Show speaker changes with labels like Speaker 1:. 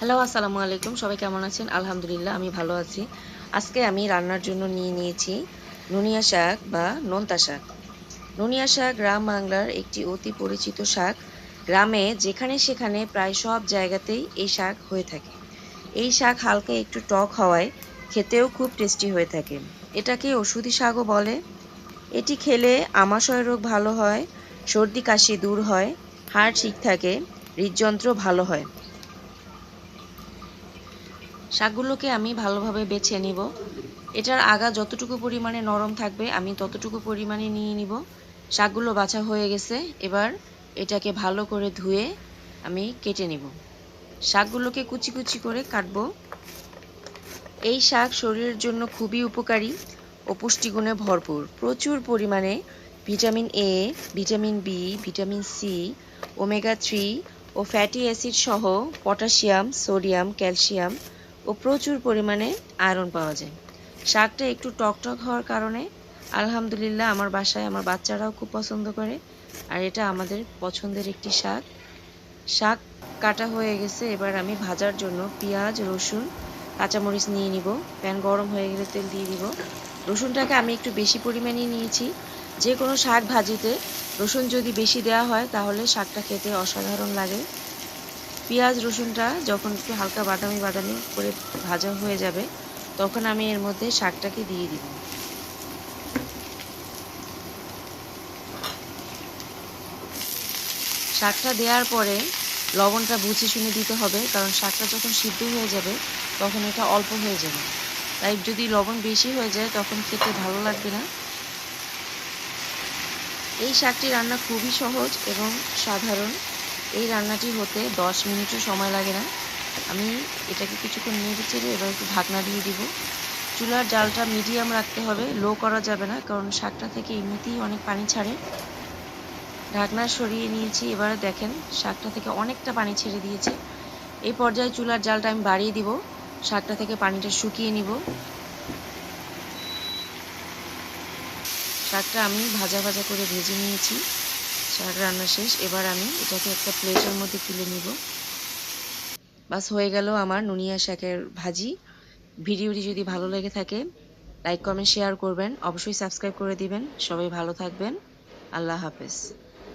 Speaker 1: Hello আসসালামু আলাইকুম। সবাই কেমন আছেন? আলহামদুলিল্লাহ, আমি ভালো আছি। আজকে আমি রান্নার জন্য নিয়ে নিয়েছি নুনিয়া শাক বা নোনতা শাক। নুনিয়া শাক গ্রাম বাংলার একটি অতি পরিচিত শাক। গ্রামে যেখানে সেখানে প্রায় সব জায়গাতেই এই শাক হয়ে থাকে। এই শাক হালকা একটু টক হওয়ায় খেতেও খুব টেস্টি হয়ে থাকে। এটাকে ওষুধি শাকও বলে। এটি খেলে আমাশয় রোগ ভালো হয়, সর্দি কাশি দূর হয়, হাড় ঠিক থাকে, হৃদযন্ত্র ভালো হয়। শাকগুলোকে আমি ভালোভাবে বেছে নিব। এটার আগা যতটুকু পরিমাণে নরম থাকবে, আমি ততটুকু পরিমাণে নিয়ে নিব। শাকগুলো বাছা হয়ে গেছে, এবার এটাকে ভালো করে ধুয়ে আমি কেটে নিব। শাকগুলোকে কুচি কুচি করে কাটব। এই শাক শরীরের জন্য খুবই উপকারী ও পুষ্টিগুণে ভরপুর। প্রচুর পরিমাণে vitamin A vitamin B vitamin C omega three O fatty acid সহ পটাশিয়াম, সোডিয়াম, ক্যালসিয়াম ও প্রচুর পরিমাণে আয়রন পাওয়া যায়। শাকটা একটু টকটক হওয়ার কারণে আলহামদুলিল্লাহ আমার বাসায় আমার বাচ্চারাও খুব পছন্দ করে, আর এটা আমাদের পছন্দের একটি শাক। শাক কাটা হয়ে গেছে, এবার আমি ভাজার জন্য পেঁয়াজ, রসুন, কাঁচামরিচ নিয়ে নিব। প্যান গরম হয়ে গেলে তেল দিয়ে দিব। রসুনটাকে আমি একটু বেশি পরিমাণে নিয়েছি। যে কোনো শাক ভাজিতে রসুন যদি বেশি দেওয়া হয় তাহলে শাকটা খেতে অসাধারণ লাগে। পেঁয়াজ, রসুনটা যখন একটু হালকা বাদামি বাদামি করে ভাজা হয়ে যাবে, তখন আমি এর মধ্যে শাকটাকে দিয়ে দিব। শাকটা দেওয়ার পরে লবণটা বুঝে শুনে দিতে হবে, কারণ শাকটা যখন সিদ্ধ হয়ে যাবে, তখন এটা অল্প হয়ে যাবে। তাই যদি লবণ বেশি হয়ে যায়, তখন খেতে ভালো লাগবে না। এই শাকটি রান্না খুবই সহজ এবং সাধারণ। এই রান্নাটি হতে দশ মিনিটও সময় লাগে না। আমি এটাকে কিছুক্ষণ নেড়ে চেড়ে এবার একটু ঢাকনা দিয়ে দিব। চুলার জালটা মিডিয়াম রাখতে হবে লো করা যাবে না, কারণ শাকটা থেকে এমনিতেই অনেক পানি ছাড়ে। ঢাকনা সরিয়ে নিয়েছি, এবারে দেখেন শাকটা থেকে অনেকটা পানি ছেড়ে দিয়েছে। এই পর্যায়ে চুলার জালটা আমি বাড়িয়ে দিব, শাকটা থেকে পানিটা শুকিয়ে নিব। শাকটা আমি ভাজা ভাজা করে ভেজে নিয়েছি। শাক রান্না শেষ। এবার আমি এটাকে একটা প্লেটের মধ্যে তুলে নিব। বাস, হয়ে গেল আমার নুনিয়া শাকের ভাজি। ভিডিওটি যদি ভালো লেগে থাকে লাইক কমেন্ট শেয়ার করবেন। অবশ্যই সাবস্ক্রাইব করে দিবেন। সবাই ভালো থাকবেন। আল্লাহ হাফেজ।